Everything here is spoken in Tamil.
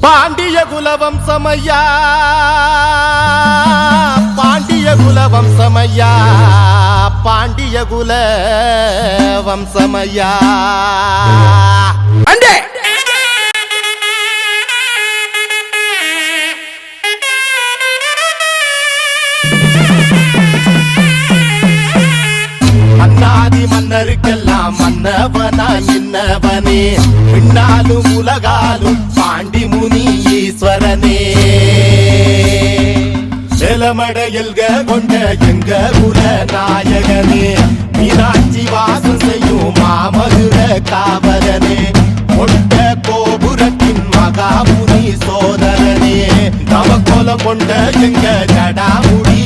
பாண்டிய குலவம் சமையா பாண்டிய குலவம் சமையா பாண்டிய குல வம்சமையா அண்டே! அண்ணாதி மன்னருக்கெல்லாம் மன்னவனா இன்னவனே. பின்னாலும் உலகாலும் மன்னே செலமடையல்க கொண்ட எங்க குல நாயகனே மீனாட்சி வாசம் செய்யும் மாமதுர காவலனே கொண்ட கோபுரத்தின் மகாபுரி சோதரனே தவக்கோலம் கொண்ட எங்க ஜடாமுடி